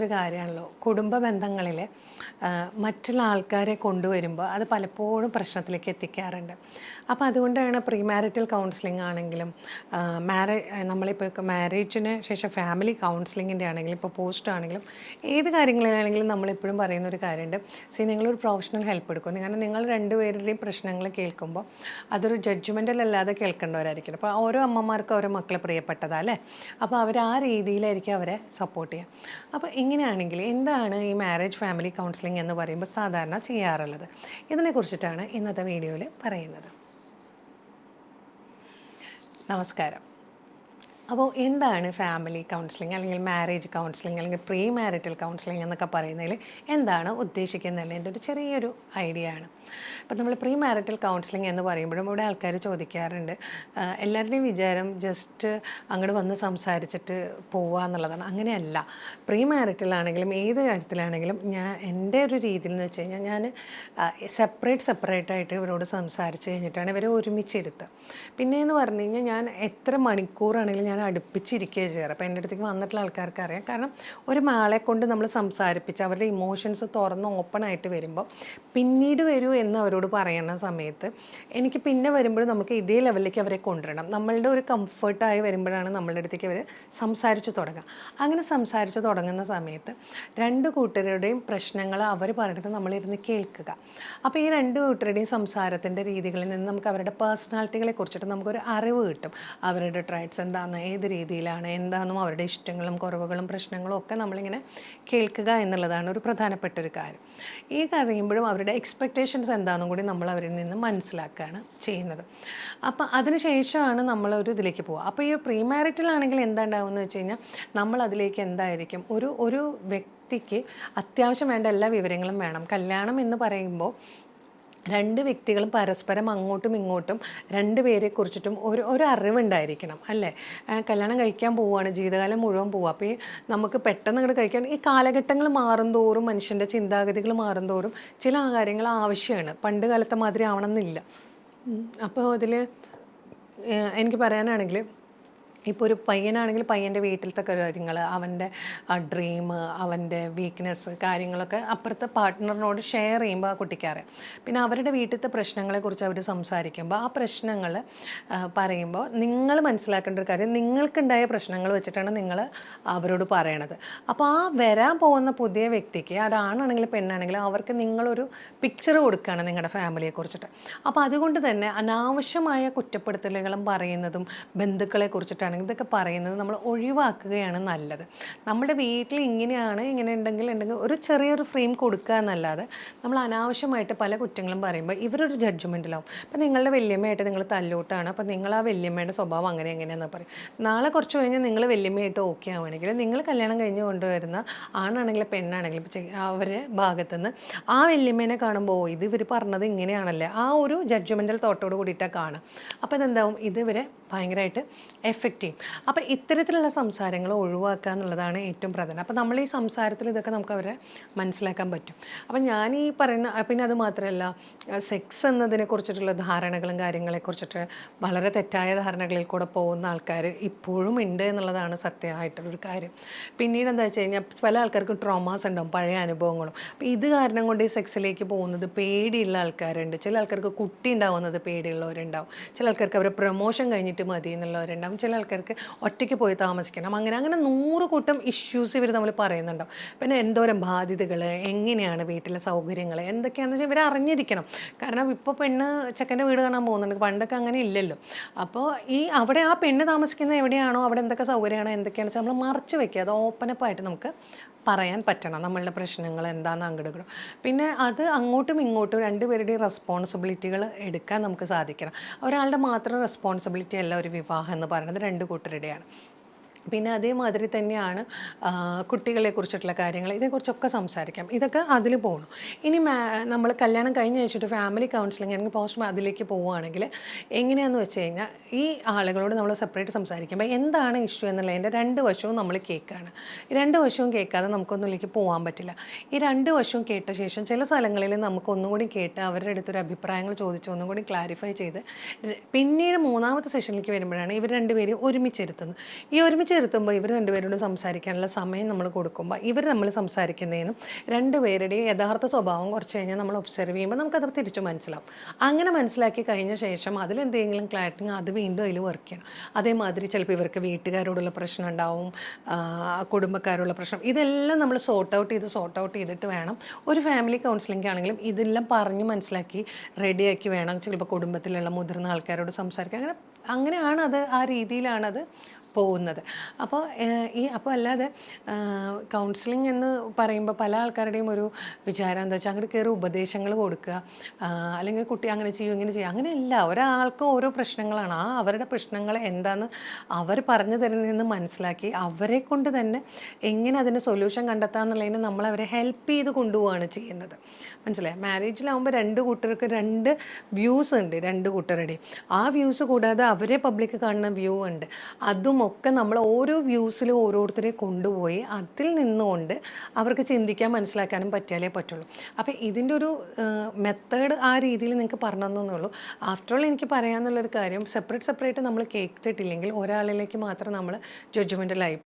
ഒരു കാര്യമാണല്ലോ. കുടുംബ ബന്ധങ്ങളിൽ മറ്റുള്ള ആൾക്കാരെ കൊണ്ടുവരുമ്പോൾ അത് പലപ്പോഴും പ്രശ്നത്തിലേക്ക് എത്തിക്കാറുണ്ട്. അപ്പോൾ അതുകൊണ്ടാണ് പ്രീ മാരിറ്റൽ കൗൺസിലിംഗ് ആണെങ്കിലും മാരേ നമ്മളിപ്പോൾ മാരേജിന് ശേഷം ഫാമിലി കൗൺസിലിങ്ങിന്റെ ആണെങ്കിലും ഇപ്പോൾ പോസ്റ്റ് ആണെങ്കിലും ഏത് കാര്യങ്ങളിലാണെങ്കിലും നമ്മളെപ്പോഴും പറയുന്ന ഒരു കാര്യമുണ്ട്. സി നിങ്ങളൊരു പ്രൊഫഷണൽ ഹെൽപ്പ് എടുക്കും. കാരണം നിങ്ങൾ രണ്ടുപേരുടെയും പ്രശ്നങ്ങൾ കേൾക്കുമ്പോൾ അതൊരു ജഡ്ജ്മെന്റിലല്ലാതെ കേൾക്കേണ്ടവരായിരിക്കും അപ്പോൾ ഓരോ അമ്മമാർക്കും ഓരോ മക്കളെ പ്രിയപ്പെട്ടതാണ് അല്ലേ? അപ്പോൾ അവർ ആ രീതിയിലായിരിക്കും അവരെ സപ്പോർട്ട് ചെയ്യുക. അപ്പോൾ ഇങ്ങനെയാണെങ്കിൽ എന്താണ് ഈ മാരേജ് ഫാമിലി കൗൺസിലിംഗ് എന്ന് പറയുമ്പോൾ സാധാരണ ചെയ്യാറുള്ളത്? ഇതിനെക്കുറിച്ചിട്ടാണ് ഇന്നത്തെ വീഡിയോയിൽ പറയുന്നത്. നമസ്കാരം. അപ്പോൾ എന്താണ് ഫാമിലി കൗൺസിലിംഗ് അല്ലെങ്കിൽ മാരേജ് കൗൺസിലിംഗ് അല്ലെങ്കിൽ പ്രീ മാരിറ്റൽ കൗൺസിലിംഗ് എന്നൊക്കെ പറയുന്നതിൽ എന്താണ് ഉദ്ദേശിക്കുന്നതിന്റെ ഒരു ചെറിയൊരു ഐഡിയ ആണ്. അപ്പോൾ നമ്മൾ പ്രീ മാരിറ്റൽ കൗൺസിലിംഗ് എന്ന് പറയുമ്പോഴും ഇവിടെ ആൾക്കാർ ചോദിക്കാറുണ്ട്. എല്ലാവരുടെയും വിചാരം ജസ്റ്റ് അങ്ങോട്ട് വന്ന് സംസാരിച്ചിട്ട് പോവുക എന്നുള്ളതാണ്. അങ്ങനെയല്ല. പ്രീ മാരിറ്റൽ ആണെങ്കിലും ഏത് കാര്യത്തിലാണെങ്കിലും ഞാൻ എന്റെ ഒരു രീതിയിൽ എന്ന് വെച്ച് കഴിഞ്ഞാൽ ഞാൻ സെപ്പറേറ്റ് സെപ്പറേറ്റ് ആയിട്ട് ഇവരോട് സംസാരിച്ച് കഴിഞ്ഞിട്ടാണ് ഇവരെ ഒരുമിച്ചിരുത്തുക. പിന്നെ എന്ന് പറഞ്ഞു കഴിഞ്ഞാൽ ഞാൻ എത്ര മണിക്കൂറാണെങ്കിലും ഞാൻ അടുപ്പിച്ചിരിക്കുകയാണ് ചെയ്യാറ്. അപ്പോൾ എന്റെ അടുത്തേക്ക് വന്നിട്ടുള്ള ആൾക്കാർക്ക് അറിയാം. കാരണം ഒരു മാളെ കൊണ്ട് നമ്മൾ സംസാരിപ്പിച്ച് അവരുടെ ഇമോഷൻസ് തുറന്ന് ഓപ്പൺ ആയിട്ട് വരുമ്പോൾ പിന്നീട് വരൂ എന്ന് അവരോട് പറയുന്ന സമയത്ത് എനിക്ക് പിന്നെ വരുമ്പോഴും നമുക്ക് ഇതേ ലെവലിലേക്ക് അവരെ കൊണ്ടുവരണം. നമ്മളുടെ ഒരു കംഫർട്ടായി വരുമ്പോഴാണ് നമ്മളുടെ അടുത്തേക്ക് അവർ സംസാരിച്ച് തുടങ്ങുക അങ്ങനെ സംസാരിച്ച് തുടങ്ങുന്ന സമയത്ത് രണ്ട് കൂട്ടരുടെയും പ്രശ്നങ്ങൾ അവർ പറഞ്ഞിട്ട് നമ്മളിരുന്ന് കേൾക്കുക. അപ്പോൾ ഈ രണ്ട് കൂട്ടരുടെയും സംസാരത്തിന്റെ രീതികളിൽ നിന്ന് നമുക്ക് അവരുടെ പേഴ്സണാലിറ്റികളെ കുറിച്ചിട്ട് നമുക്കൊരു അറിവ് കിട്ടും. അവരുടെ ട്രൈറ്റ്സ് എന്താണെന്ന് ഏത് രീതിയിലാണ് എന്താണെന്നും അവരുടെ ഇഷ്ടങ്ങളും കുറവുകളും പ്രശ്നങ്ങളും ഒക്കെ നമ്മളിങ്ങനെ കേൾക്കുക എന്നുള്ളതാണ് ഒരു പ്രധാനപ്പെട്ട ഒരു കാര്യം. ഈ കഴിയുമ്പോഴും അവരുടെ എക്സ്പെക്റ്റേഷൻസ് എന്താണെന്നും കൂടി നമ്മൾ അവരിൽ നിന്ന് മനസ്സിലാക്കുകയാണ് ചെയ്യുന്നത്. അപ്പോൾ നമ്മൾ ഒരു ഇതിലേക്ക് പോവുക. അപ്പോൾ ഈ പ്രീ മാരിറ്റലാണെങ്കിൽ എന്താ വെച്ച് കഴിഞ്ഞാൽ നമ്മൾ അതിലേക്ക് എന്തായിരിക്കും? ഒരു ഒരു വ്യക്തിക്ക് അത്യാവശ്യം വേണ്ട എല്ലാ വിവരങ്ങളും വേണം. കല്യാണം എന്ന് പറയുമ്പോൾ രണ്ട് വ്യക്തികളും പരസ്പരം അങ്ങോട്ടും ഇങ്ങോട്ടും രണ്ട് പേരെ കുറിച്ചിട്ടും ഒരു ഒരു അറിവുണ്ടായിരിക്കണം അല്ലേ കല്യാണം കഴിക്കാൻ പോവുകയാണ് ജീവിതകാലം മുഴുവൻ പോവുക. അപ്പോൾ ഈ നമുക്ക് പെട്ടെന്ന് അങ്ങോട്ട് കഴിക്കാൻ ഈ കാലഘട്ടങ്ങൾ മാറും തോറും മനുഷ്യന്റെ ചിന്താഗതികൾ മാറും തോറും ചില കാര്യങ്ങൾ ആവശ്യമാണ്. പണ്ട് കാലത്തെ മാതിരി ആവണമെന്നില്ല. അപ്പോൾ അതിൽ എനിക്ക് പറയാനാണെങ്കിൽ ഇപ്പോൾ ഒരു പയ്യനാണെങ്കിൽ പയ്യന്റെ വീട്ടിലത്തെ കാര്യങ്ങൾ അവന്റെ ഡ്രീം അവന്റെ വീക്ക്നെസ് കാര്യങ്ങളൊക്കെ അപ്പുറത്തെ പാർട്ട്ണറിനോട് ഷെയർ ചെയ്യുമ്പോൾ ആ കുട്ടിക്ക് പിന്നെ അവരുടെ വീട്ടിലത്തെ പ്രശ്നങ്ങളെക്കുറിച്ച് അവർ സംസാരിക്കുമ്പോൾ ആ പ്രശ്നങ്ങൾ പറയുമ്പോൾ നിങ്ങൾ മനസ്സിലാക്കേണ്ട ഒരു കാര്യം നിങ്ങൾക്കുണ്ടായ പ്രശ്നങ്ങൾ വെച്ചിട്ടാണ് നിങ്ങൾ അവരോട് പറയണത്. അപ്പോൾ ആ വരാൻ പോകുന്ന പുതിയ വ്യക്തിക്ക് ഒരാണാണെങ്കിലും പെണ്ണാണെങ്കിലും അവർക്ക് നിങ്ങളൊരു പിക്ചർ കൊടുക്കുകയാണ് നിങ്ങളുടെ ഫാമിലിയെ കുറിച്ചിട്ട്. അപ്പോൾ അതുകൊണ്ട് തന്നെ അനാവശ്യമായ കുറ്റപ്പെടുത്തലുകളും പറയുന്നതും ബന്ധുക്കളെ കുറിച്ചിട്ടാണെങ്കിൽ ഇതൊക്കെ പറയുന്നത് നമ്മൾ ഒഴിവാക്കുകയാണ് നല്ലത്. നമ്മുടെ വീട്ടിൽ ഇങ്ങനെയാണ് ഇങ്ങനെ ഉണ്ടെങ്കിൽ ഉണ്ടെങ്കിൽ ഒരു ചെറിയൊരു ഫ്രെയിം കൊടുക്കുക എന്നല്ലാതെ നമ്മൾ അനാവശ്യമായിട്ട് പല കുറ്റങ്ങളും പറയുമ്പോൾ ഇവരൊരു ജഡ്ജ്മെന്റിലാവും അപ്പം നിങ്ങളുടെ വല്യമ്മയായിട്ട് നിങ്ങൾ തല്ലോട്ടാണ് അപ്പം നിങ്ങൾ ആ വല്യമ്മയുടെ സ്വഭാവം അങ്ങനെ എങ്ങനെയാണെന്ന് പറയും. നാളെ കുറച്ച് കഴിഞ്ഞാൽ നിങ്ങൾ വല്യമ്മയായിട്ട് ഓക്കെ ആവുകയാണെങ്കിൽ നിങ്ങൾ കല്യാണം കഴിഞ്ഞ് കൊണ്ടുവരുന്ന ആണാണെങ്കിലും പെണ്ണാണെങ്കിലും അവരെ ഭാഗത്തുനിന്ന് ആ വല്യമ്മേനെ കാണുമ്പോൾ ഇത് ഇവർ പറഞ്ഞത് ഇങ്ങനെയാണല്ലേ? ആ ഒരു ജഡ്ജ്മെന്റൽ തോട്ടോട് കൂടിയിട്ടാണ് കാണുക. അപ്പോൾ ഇതെന്താവും? ഇത് ഇവരെ ഭയങ്കരമായിട്ട് എഫക്റ്റ് ചെയ്യും അപ്പോൾ ഇത്തരത്തിലുള്ള സംസാരങ്ങൾ ഒഴിവാക്കുക എന്നുള്ളതാണ് ഏറ്റവും പ്രധാനം. അപ്പോൾ നമ്മൾ ഈ സംസാരത്തിൽ ഇതൊക്കെ നമുക്ക് അവരെ മനസ്സിലാക്കാൻ പറ്റും. അപ്പം ഞാൻ ഈ പറയുന്ന പിന്നെ അത് മാത്രമല്ല സെക്സ് എന്നതിനെ കുറിച്ചിട്ടുള്ള ധാരണകളും കാര്യങ്ങളെക്കുറിച്ചിട്ട് വളരെ തെറ്റായ ധാരണകളിൽ കൂടെ പോകുന്ന ആൾക്കാർ ഇപ്പോഴും ഉണ്ട് എന്നുള്ളതാണ് സത്യമായിട്ടുള്ളൊരു കാര്യം. പിന്നീട് എന്താ വെച്ച് കഴിഞ്ഞാൽ പല ആൾക്കാർക്കും ട്രോമാസ് ഉണ്ടാവും പഴയ അനുഭവങ്ങളും. അപ്പോൾ ഇത് കാരണം കൊണ്ട് ഈ സെക്സിലേക്ക് പോകുന്നത് പേടിയുള്ള ആൾക്കാരുണ്ട്. ചില ആൾക്കാർക്ക് കുട്ടി ഉണ്ടാവുന്നത് പേടിയുള്ളവരുണ്ടാവും. ചില ആൾക്കാർക്ക് അവരെ പ്രൊമോഷൻ കഴിഞ്ഞിട്ട് മതി എന്നുള്ളവരുണ്ടാവും. ചില ആൾക്കാർക്ക് ഒറ്റയ്ക്ക് പോയി താമസിക്കണം. അങ്ങനെ അങ്ങനെ നൂറ് കൂട്ടം ഇഷ്യൂസ് ഇവർ നമ്മൾ പറയുന്നുണ്ടാവും. പിന്നെ എന്തോരം ബാധ്യതകൾ എങ്ങനെയാണ് വീട്ടിലെ സൗകര്യങ്ങൾ എന്തൊക്കെയാണെന്ന് വെച്ചാൽ ഇവർ അറിഞ്ഞിരിക്കണം. കാരണം ഇപ്പോൾ പെണ്ണ് ചെക്കന്റെ വീട് കാണാൻ പോകുന്നുണ്ട്. പണ്ടൊക്കെ അങ്ങനെ ഇല്ലല്ലോ. അപ്പോൾ ഈ അവിടെ ആ പെണ്ണ് താമസിക്കുന്ന എവിടെയാണോ അവിടെ എന്തൊക്കെ സൗകര്യമാണോ എന്തൊക്കെയാണെന്ന് വെച്ചാൽ നമ്മൾ മറച്ചു വെക്കുക. അത് ഓപ്പണപ്പായിട്ട് നമുക്ക് പറയാൻ പറ്റണം. നമ്മളുടെ പ്രശ്നങ്ങൾ എന്താണെന്ന് അങ്ങോട്ടും പിന്നെ അത് അങ്ങോട്ടും ഇങ്ങോട്ടും രണ്ടുപേരുടെയും റെസ്പോൺസിബിലിറ്റികൾ എടുക്കാൻ നമുക്ക് സാധിക്കണം. ഒരാളുടെ മാത്രം റെസ്പോൺസിബിലിറ്റി അല്ല ഒരു വിവാഹം എന്ന് പറയുന്നത്. രണ്ട് കൂട്ടരുടെയാണ്. പിന്നെ അതേമാതിരി തന്നെയാണ് കുട്ടികളെ കുറിച്ചിട്ടുള്ള കാര്യങ്ങൾ. ഇതേക്കുറിച്ചൊക്കെ സംസാരിക്കാം. ഇതൊക്കെ അതിൽ പോകണം ഇനി നമ്മൾ കല്യാണം കഴിഞ്ഞ് വെച്ചിട്ട് ഫാമിലി കൗൺസിലിംഗ് അല്ലെങ്കിൽ പോസ്റ്റ് അതിലേക്ക് പോവുകയാണെങ്കിൽ എങ്ങനെയാണെന്ന് വെച്ച് കഴിഞ്ഞാൽ ഈ ആളുകളോട് നമ്മൾ സെപ്പറേറ്റ് സംസാരിക്കുമ്പോൾ എന്താണ് ഇഷ്യൂ എന്നുള്ളതിന്റെ രണ്ട് വശവും നമ്മൾ കേൾക്കുകയാണ്. രണ്ട് വശവും കേൾക്കാതെ നമുക്കൊന്നിലേക്ക് പോകാൻ പറ്റില്ല. ഈ രണ്ട് വശവും കേട്ട ശേഷം ചില സ്ഥലങ്ങളിൽ നമുക്കൊന്നും കൂടി കേട്ട് അവരുടെ അടുത്തൊരു അഭിപ്രായങ്ങൾ ചോദിച്ച് ഒന്നും കൂടി ക്ലാരിഫൈ ചെയ്ത് പിന്നീട് മൂന്നാമത്തെ സെഷനിലേക്ക് വരുമ്പോഴാണ് ഇവർ രണ്ടുപേരും ഒരുമിച്ചിരുത്തുന്നത് ഈ ഒരുമിച്ച് വിളിച്ചിരുത്തുമ്പോൾ ഇവർ രണ്ടുപേരോട് സംസാരിക്കാനുള്ള സമയം നമ്മൾ കൊടുക്കുമ്പോൾ ഇവർ നമ്മൾ സംസാരിക്കുന്നതിനും രണ്ടുപേരുടെയും യഥാർത്ഥ സ്വഭാവം കുറച്ച് കഴിഞ്ഞാൽ നമ്മൾ ഒബ്സർവ് ചെയ്യുമ്പോൾ നമുക്കത് തിരിച്ചു മനസ്സിലാവും. അങ്ങനെ മനസ്സിലാക്കി കഴിഞ്ഞ ശേഷം അതിലെന്തെങ്കിലും ക്ലാരിറ്റി അത് വീണ്ടും അതിൽ വർക്ക് ചെയ്യണം. അതേമാതിരി ചിലപ്പോൾ ഇവർക്ക് വീട്ടുകാരോടുള്ള പ്രശ്നം ഉണ്ടാവും കുടുംബക്കാരുള്ള പ്രശ്നം. ഇതെല്ലാം നമ്മൾ സോർട്ട് ഔട്ട് ചെയ്ത് സോർട്ട് ഔട്ട് ചെയ്തിട്ട് വേണം. ഒരു ഫാമിലി കൗൺസിലിംഗ് ആണെങ്കിലും ഇതെല്ലാം പറഞ്ഞ് മനസ്സിലാക്കി റെഡിയാക്കി വേണം. ചിലപ്പോൾ കുടുംബത്തിലുള്ള മുതിർന്ന ആൾക്കാരോട് സംസാരിക്കാൻ. അങ്ങനെ അങ്ങനെയാണ് അത് ആ രീതിയിലാണത് പോകുന്നത്. അപ്പോൾ ഈ അപ്പോൾ അല്ലാതെ കൗൺസിലിംഗ് എന്ന് പറയുമ്പോൾ പല ആൾക്കാരുടെയും ഒരു വിചാരം എന്താ വെച്ചാൽ അങ്ങോട്ട് കയറി ഉപദേശങ്ങൾ കൊടുക്കുക അല്ലെങ്കിൽ കുട്ടി അങ്ങനെ ചെയ്യും ഇങ്ങനെ ചെയ്യും അങ്ങനെയല്ല. ഒരാൾക്ക് ഓരോ പ്രശ്നങ്ങളാണ്. ആ അവരുടെ പ്രശ്നങ്ങൾ എന്താണെന്ന് അവർ പറഞ്ഞു തരുന്നതെന്ന് മനസ്സിലാക്കി അവരെ കൊണ്ട് തന്നെ എങ്ങനെ അതിന് സൊല്യൂഷൻ കണ്ടെത്താമെന്നുള്ളതിന് നമ്മൾ അവരെ ഹെൽപ്പ് ചെയ്ത് കൊണ്ടുപോവുകയാണ് ചെയ്യുന്നത്. മനസ്സിലായി? മാരേജിലാവുമ്പോൾ രണ്ട് കൂട്ടർക്ക് രണ്ട് വ്യൂസ് ഉണ്ട് രണ്ട് കൂട്ടരുടെയും. ആ വ്യൂസ് കൂടാതെ അവരെ പബ്ലിക് കാണുന്ന വ്യൂ ഉണ്ട്. അതും ഒക്കെ നമ്മൾ ഓരോ വ്യൂസിലും ഓരോരുത്തരെ കൊണ്ടുപോയി അതിൽ നിന്നുകൊണ്ട് അവർക്ക് ചിന്തിക്കാൻ മനസ്സിലാക്കാനും പറ്റിയാലേ പറ്റുള്ളൂ. അപ്പോൾ ഇതിന്റെ ഒരു മെത്തേഡ് ആ രീതിയിൽ നിങ്ങൾക്ക് പറഞ്ഞു തന്നുള്ളൂ ആഫ്റ്റർ ഓൾ എനിക്ക് പറയാമെന്നുള്ളൊരു കാര്യം സെപ്പറേറ്റ് സെപ്പറേറ്റ് നമ്മൾ കേട്ടിട്ടില്ലെങ്കിൽ ഒരാളിലേക്ക് മാത്രം നമ്മൾ ജഡ്ജ്മെന്റലായി